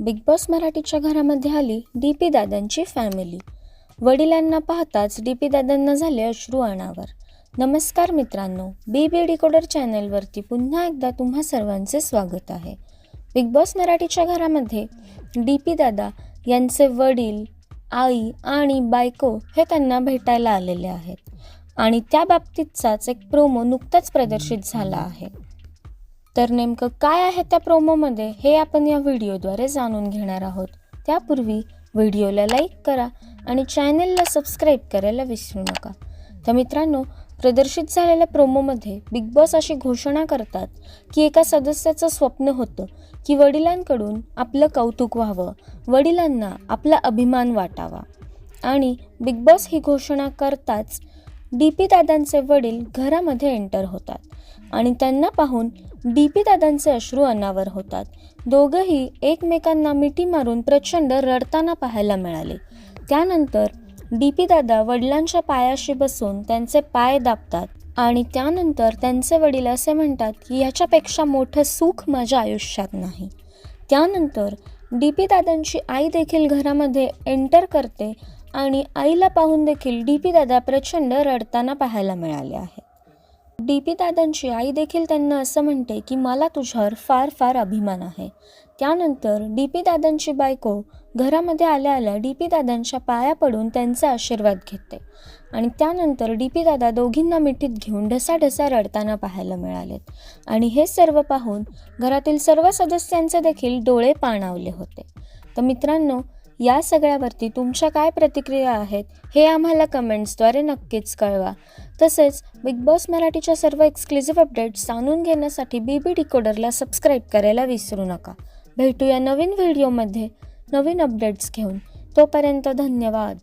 Big boss मराठीच्या घरामध्ये आली डी पी दादांची फॅमिली वडिलांना पाहताच डी पी दादांना झाले अश्रू अनावर. नमस्कार मित्रांनो बी बी डिकोडर चॅनलवरती पुन्हा एकदा तुम्हा सर्वांचे स्वागत आहे. बिग बॉस मराठीच्या घरामध्ये डी पी दादा यांचे वडील आई आणि बायको हे त्यांना भेटायला आलेले आहेत. आणि त्या बाबतीतचाच एक प्रोमो नुकताच प्रदर्शित झाला आहे. तर नेमकं काय आहे त्या प्रोमोमध्ये हे आपण या व्हिडिओद्वारे जाणून घेणार आहोत. त्यापूर्वी व्हिडिओला लाईक करा आणि चॅनलला सबस्क्राईब करायला विसरू नका. तर मित्रांनो प्रदर्शित झालेल्या प्रोमोमध्ये बिग बॉस अशी घोषणा करतात की एका सदस्याचं स्वप्न होतं की वडिलांकडून आपलं कौतुक व्हावं वडिलांना आपला अभिमान वाटावा. आणि बिग बॉस ही घोषणा करताच डी पी दादांचे वडील घरामध्ये एंटर होतात. आणि त्यांना पाहून डी पी दादांचे अश्रू अनावर होतात. दोघंही एकमेकांना मिठी मारून प्रचंड रडताना पाहायला मिळाले. त्यानंतर डी पी दादा वडिलांच्या पायाशी बसून त्यांचे पाय दाबतात आणि त्यानंतर त्यांचे वडील असे म्हणतात की ह्याच्यापेक्षा मोठं सुख माझ्या आयुष्यात नाही. त्यानंतर डी पी दादांची आई देखील घरामध्ये एंटर करते आणि आईला पाहून देखील डी पी दादा प्रचंड रडताना पाहायला मिळाले आहे डी पी दादांची आई देखील त्यांना असं म्हणते की मला तुझ्यावर फार फार अभिमान आहे. त्यानंतर डी पी दादांची बायको घरामध्ये आल्या आल्या डी पी दादांच्या पाया पडून त्यांचा आशीर्वाद घेते. आणि त्यानंतर डी पी दादा दोघींना मिठीत घेऊन ढसाढसा रडताना पाहायला मिळालेत. आणि हे सर्व पाहून घरातील सर्व सदस्यांचे देखील डोळे पाणावले होते. तर मित्रांनो या सगळ्यावरती तुमच्या काय प्रतिक्रिया आहेत हे आम्हाला कमेंट्सद्वारे नक्कीच कळवा. तसेच बिग बॉस मराठीच्या सर्व एक्सक्लुझिव्ह अपडेट्स जाणून घेण्यासाठी बी बी डिकोडरला सबस्क्राईब करायला विसरू नका. भेटूया नवीन व्हिडिओमध्ये नवीन अपडेट्स घेऊन. तोपर्यंत धन्यवाद.